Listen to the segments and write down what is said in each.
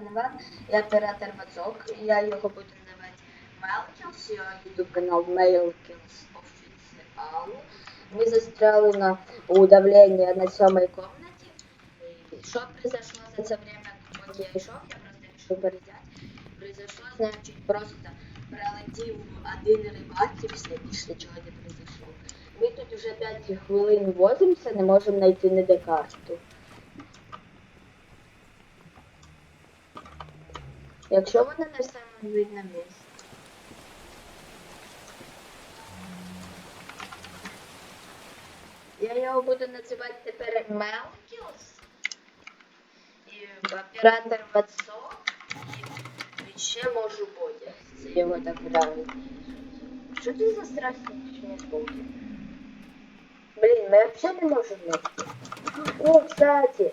Іван і оператор Вацок. Я його буду називати Мелкілс, його ютуб канал Мелкілс Офіціал. Ми застряли на удавленні на сьомій комнаті. І Що произошло за це время, поки я йшов, я просто вирішив перезяти. Произошло, значить, просто прилетів один рибак і все більше нічого не произошло. Ми тут вже 5 хвилин возимося, не можемо знайти ніде карту. Якщо вона не саме видно місце. Я його буду називати тепер Мелкілс. І оператор Ватсо. І ще можу Бодя. Це його так правильно. Що ти за страшні звуки? Блін, ми взагалі не можемо знайти. О, кстати,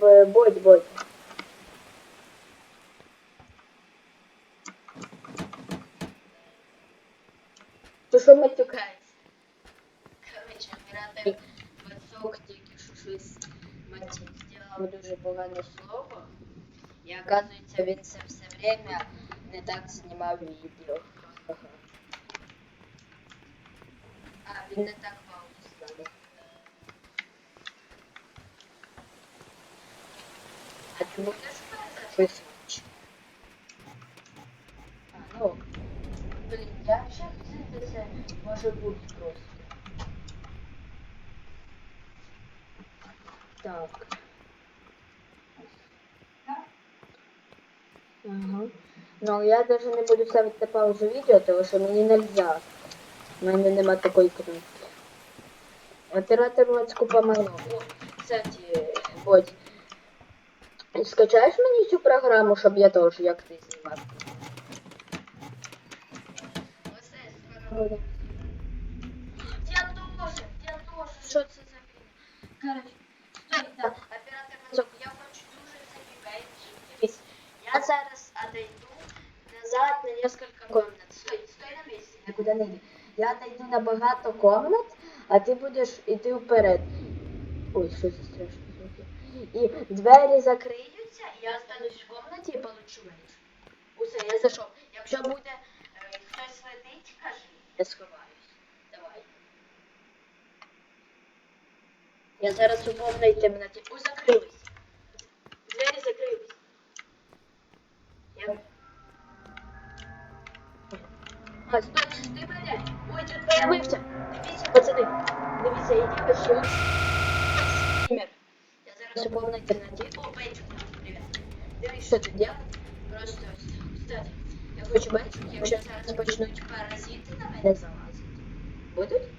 в- що матюкається? Коротше, оператор Ватсок тільки що щось мать зробив дуже погане слово. І оказується, він це все время не так знімав відео. Ха-ха. А, він не так паузу ставив. А ти будеш записувати? А, ну ок. Блін, я ще хотів, це може бути просто. Так. Ага. Ну, я даже не буду ставити на паузу відео, тому що мені нельзя. У мене нема такої кнопки. Оператор Вацку помогло. Кстати, Бодь, скачаєш мені цю програму, щоб я теж, як ти знімав? Я тоже, я тоже. Що це за фігня? Короче, стой, да, оператор Вацок, я хочу дуже забігати. Дивись, я зараз отойду назад на несколько комнат. Стой, стой на місці, никуда не йди. Я отойду на багато комнат, а ти будеш іти вперед. Ой, що за страшні звуки. І двері закриються, і я останусь в комнаті і получу меч. Усе, я зайшов. Якщо буде я сховаюсь. Давай. Я зараз у повній темноті. О, закрились. Двері закрились. Я... А, стой, ти мене. Ой, тут появився. Дивіться, пацани. Дивіться, іди ось. Пример. Я зараз у повній темноті. О, Бейджик, привіт. Дивись, що тут делать. Просто ось. Кстати, я хочу бейджик, якщо зараз почнуть паразити На мене залазити. Будуть?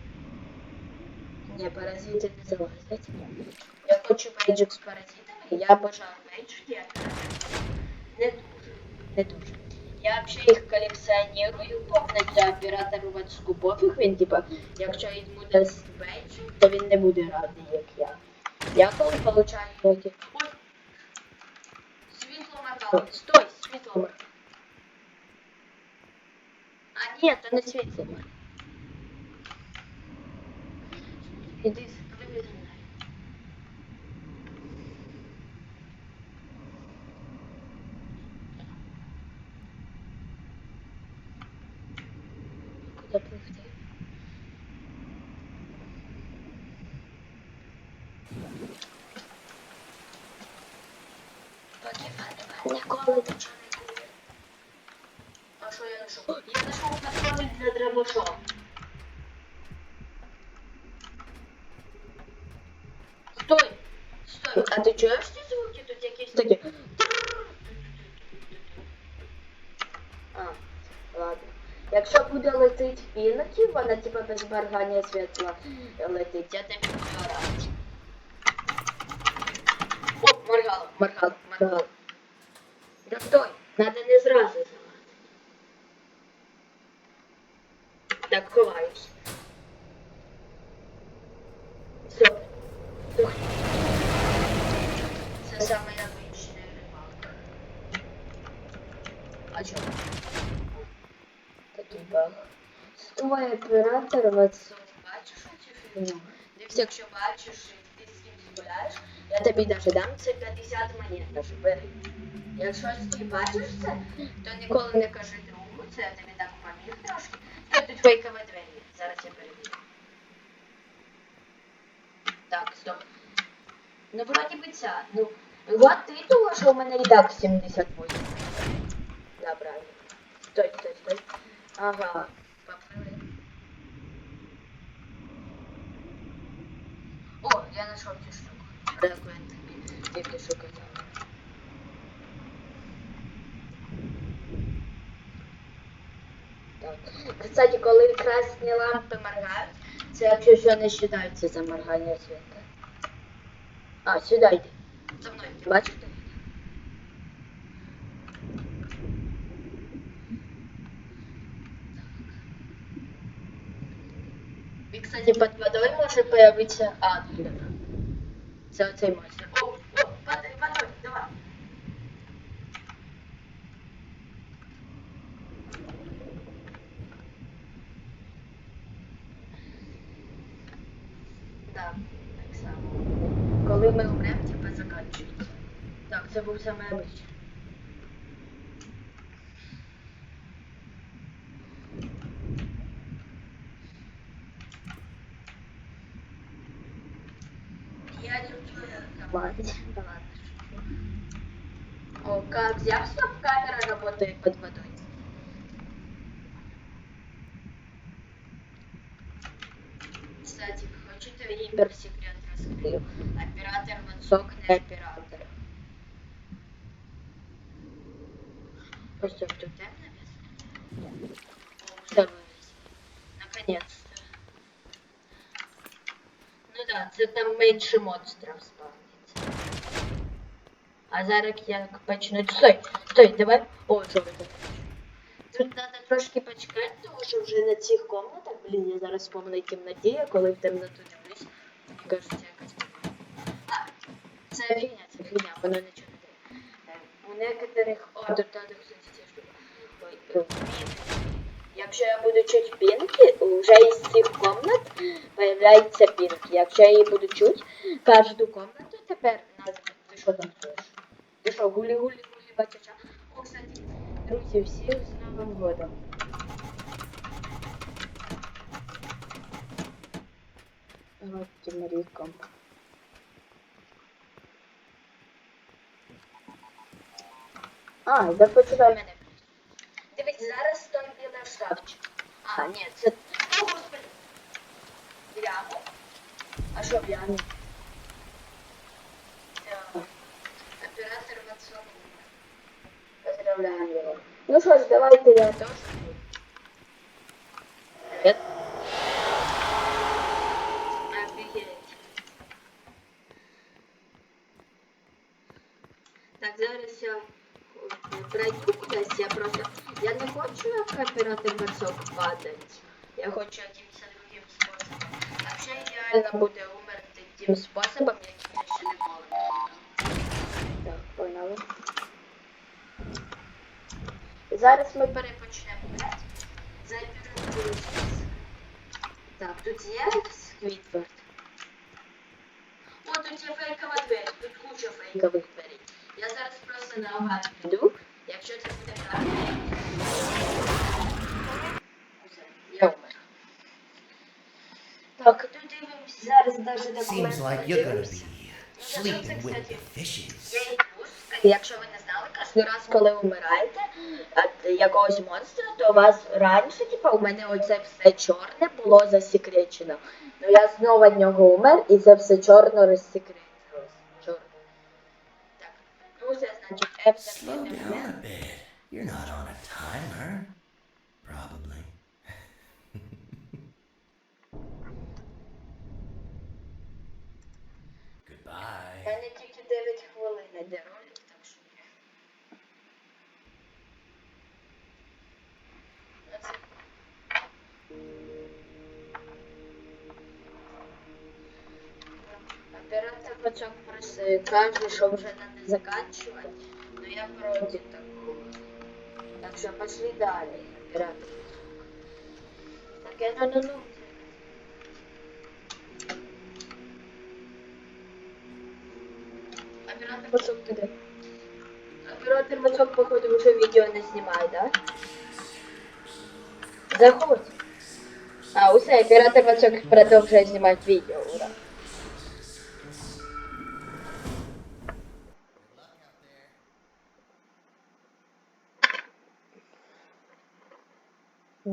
Ні, паразити не залазять. Я хочу бейджик з паразитами. Я бажаю бейджики, а не дуже. Не дуже. Я взагалі їх колекціоную повністю оператору Вацку пофіг. Він типа, якщо йому дасть бейджик, то він не буде радий, як я. Я коли получаю. Ой! Світло моргало. Стой, світло моргало. А ні, то не світло моргало. Іди, спливи за мною. Куди пливти? Поки Фатима ніколи нічого я знайшов? Я патрони для драбаша. Стой! Стой! А ти чуєш ці звуки? Тут якісь такі. А, ладно. Якщо буде летить пінки, вона типа без моргання світла летить, я тобі буду радий. О, моргало, моргало, моргало. Да стой, надо не зразу Так, ховаюсь. Все. Це саме обичний рибак. А чого? Такий баг. Стой, оператор, вот бачиш цю фігню? Дивись, якщо бачиш, і ти з кимсь гуляєш, Я тобі даже дам це 50 монет, тож бери. Якщо ти бачиш то ніколи не кажи другу, це я тобі так поміг трошки. Тут фейкові двері. Зараз я перевірю. Так, стоп. Ну, вроді би ця. Ну, от титула, що в мене і так 78. Да, правильно. Стой, стой, стой. Ага, поплили. О, я знайшов цю штуку. Я тобі тільки що казав. Кстати, коли красні лампи моргають, це якщо що не вважається за моргання світла. А, сюди йди. За мною. Бачите? І, кстати, під водою може появитися... А, да. Це оцей монстр. О, о, под водой, давай. Да, так само. Коли ми умремо, типа закінчується. Так, це був саме обичай. Я люблю давать. Да ладно, шучу. О, как взял, чтоб камера работает под водой. Кстати, хочете гиперсекрет раскрою? Оператор Вансок не оператор. Просто тут темно без? О, все вывез. Наконец-то. Це там менше монстрів спавниться. А зараз як почнуть. Стой, стой, давай. О, що ви тут? Треба трошки почекати, тому що вже на цих комнатах, блін, я зараз в повній я коли в темноту дивлюсь, мені кажеться така. Це фігня, це фігня, воно нічого не. Е, У некоторих... О, тут треба, кстати, ці штуки. Ой, е. Якщо я буду чуть пінки, вже із цих комнат появляється пінки. Якщо я її буду чуть, кожну комнату тепер назва. Ти що там стоїш? Ти що, гулі-гулі, гулі, бачача? О, кстати, друзі, всіх з Новим годом. Роком. А, да почекай мене. Шкафчик. А, ні, це. О, господи. В. А що? Е, Оператор Ватсон. Поздравляю його. Ну що ж, давайте я теж. Привет. Офігеть. Так, зараз я е, пройду кудись, я просто... Я не хочу як оператор версок падати. Я хочу якимось другим способом. А ще ідеально буде умерти тим способом, яким я ще ніколи не умирав. Так, погнали. Зараз ми перепочнемо грати. Зайдемо Так, тут є Сквідвард. О, тут є фейкова двері, тут куча фейкових дверей. Я зараз просто наугад піду, якщо це буде правильно. Я умер. Так, тут дивимось зараз навіть. Seems like you're gonna be sleeping with the fishes. Є і якщо ви не знали, кожен раз, коли умираєте від якогось монстра, то у вас раніше, типу, у мене оце все чорне було засекречено. Ну я знову від нього умер, і це все чорно розсекретилось. Чорно. Так, ну значить Slow down. You're not on a timer. Probably. Пачок просто каже, що вже надо заканчивать, но я против такого. Так що пошли далі, оператор. Так я ну ну ну. оператор Васок туди. Оператор Васок, походу, вже відео не знімає, да? Заходь. А, усе, оператор Васок продовжує знімати відео, ура.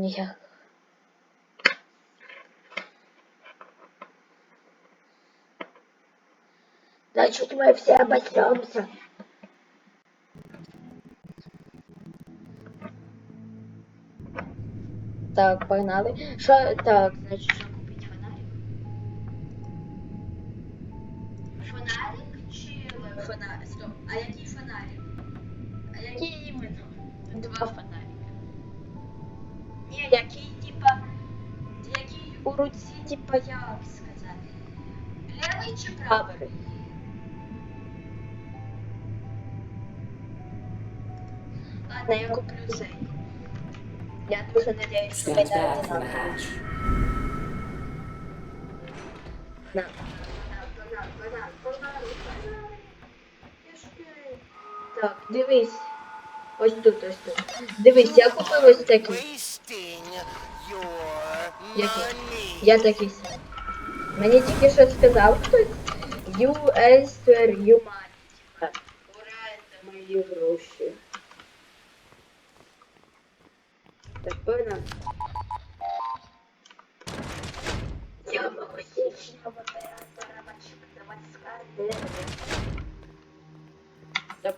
Ніяк. Значит, мы все обосремся. Так, погнали. Що, так, значить, Ладно, я куплю цей. Я Stands мене back from the одинаково. hatch. На. Банан, банан, банан, банан. Так, дивись. Ось тут, ось тут. Дивись, я купив ось money. Я такий самий. Мені тільки що сказав хтось. US Humanity. Урайте мої гроші. Так, погнали. Сьомого оператора Мачка Так.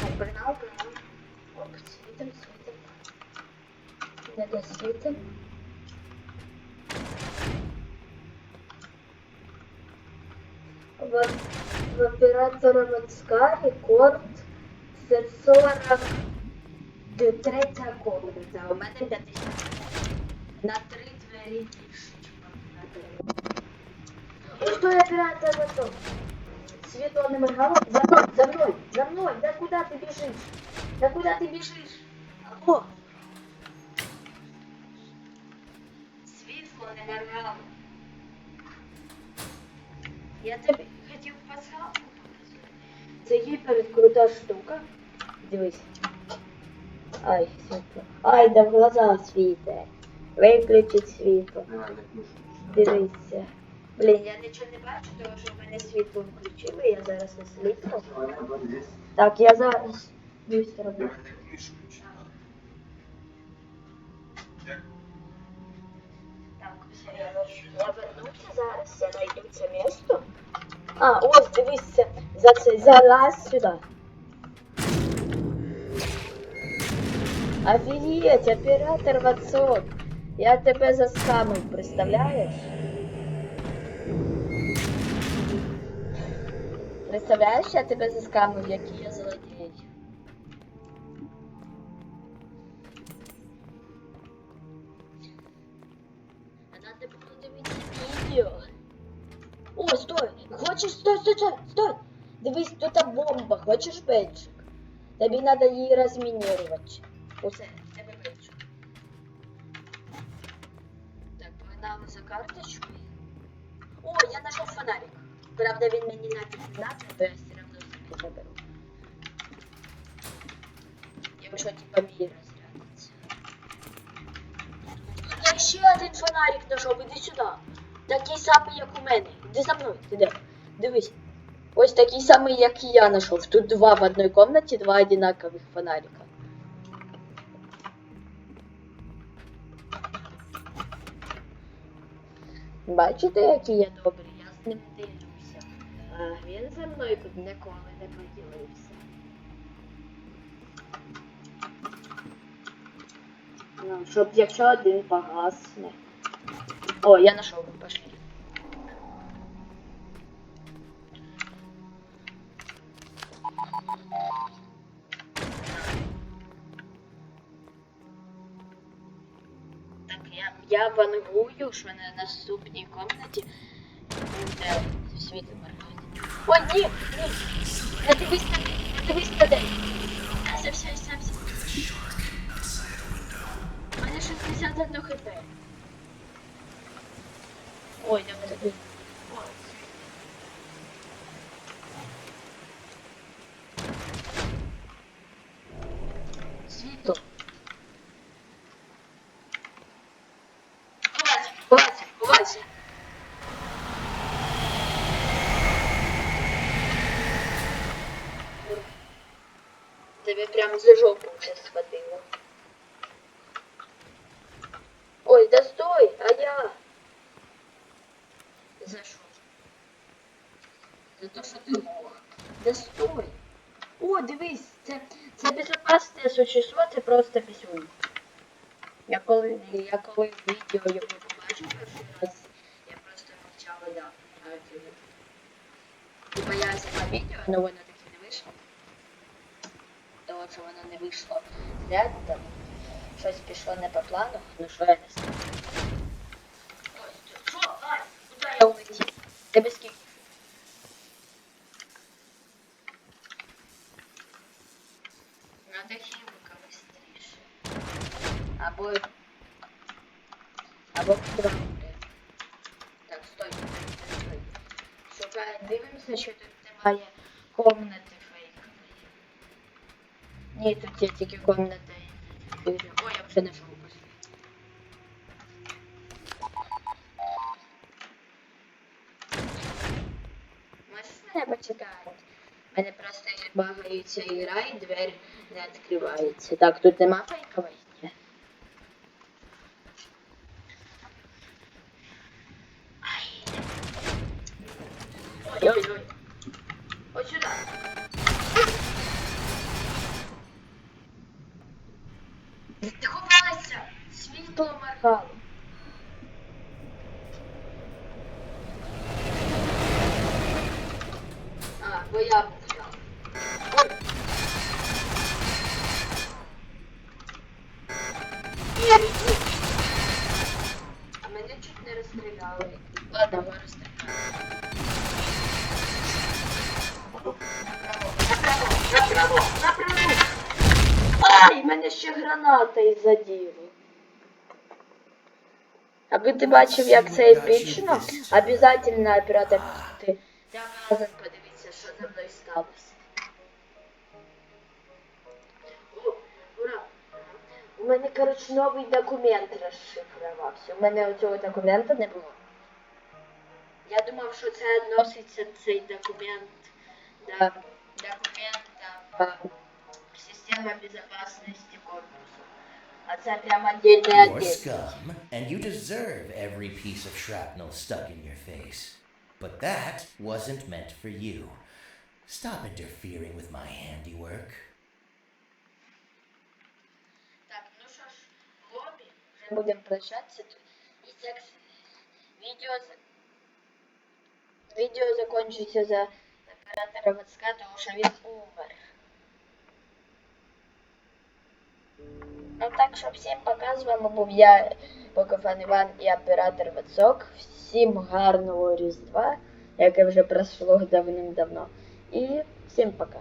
Так, погнал, погнал. Оп, світим, світим. Не досвітим. В, в оператора Мацка рекорд це 40 до третя комната. У мене 50. На три двері більше, І що я оператор Мацок? Світло не моргало? За мною, за мною, за мною. Да куди ти біжиш? Да куди ти біжиш? Алло? Світло не моргало. Я тобі хотів пасхалку показати. Це крута штука. Дивись. Ай, світло. Ай, да в глаза світе. Виключить світло. Дивіться. Блін, я нічого не бачу, тому що в мене світло включили, я зараз осліпла. Так, я зараз. Дивіться, роблю. Так, все, я вернуся зараз, я знайду це місто. А, ось, дивіться, за це, залазь сюди. Офігеть, оператор Ватсон. Я тебе заскамив, представляєш? Представляєш, я тебе заскамив, який я злодій. О, стой! Хочеш, стой, стой, стой, стой! Дивись, тут бомба, хочеш бейджик? Тобі треба її розмінірувати. Усе, в тебе бейджик. Так, погнали за карточкою. О, я знайшов фонарик. Правда, він мені нафіг не надо, то я все одно собі заберу. Якщо типа мій розрядиться. Я ще один фонарик знайшов, іди сюди. Такий самий, як у мене. Іди за мною, де? Дивись. Ось такий самий, як і я знайшов. Тут два в одній кімнаті, два одинакових фонарика. Бачите, який я добрий? Я з ним ділюся. А він за мною тут ніколи не поділився. Ну, щоб якщо один погасне. О, я знайшов, пошли. Я вангую, що на наступній комнаті буде світло моргати. О, ні! Ні! Не дивись на не дивись на день! Все, все, все, все. У мене 61 хп. Ой, я мене дивлюсь. Світло. Тебе прям за жопу вже схватило. Ой, да стой, а я. За що? За те, що ти лох. Да стой. О, дивись, це, це безопасне существо, це просто пісюнь. Я коли, я коли відео його побачив перший раз, я просто мовчала, да. А, типу, Типа я зняла відео, але вийшло. Того, воно не вийшло зря, там щось пішло не по плану, ну що я не знаю. Що, Ай, куди я улетів? Тебе скільки? Надо хімика быстріше. Або... Або куди? Так, стой, стой, стой. Шукай, дивимося, що тут немає комнати. Ні, тут є тільки комната. Ой, я вже знайшов. Можеш мене? У мене просто багається ігра і двері не відкриваються. Так, тут нема. Ай. Ой-ой-ой. Світло моргало. А, бо я взяв. Ой. А мене чуть не розстріляли. Ладно, ми розстріляли. Направо, направо, направо. Ай, мене ще граната і заділо. Аби ти бачив, як це епічно, обязательно оператор ти обязан подивитися, що за мною сталося. О, ура! У мене, коротше, новий документ розшифрувався. У мене цього документа не було. Я думав, що це відноситься цей документ до документа в систему безопасности You're отдел. scum, and you deserve every piece of shrapnel stuck in your face. But that wasn't meant for you. Stop interfering with my handiwork. Так, ну що ж, в лобі вже будемо прощатися тут. І це к- відео, з- відео закінчиться за оператора Вацка, тому що він умер. Ну так що всім показуємо, був я, Покофан Іван і оператор Вацок. Всім гарного Різдва, яке вже пройшло давним-давно. І всім пока.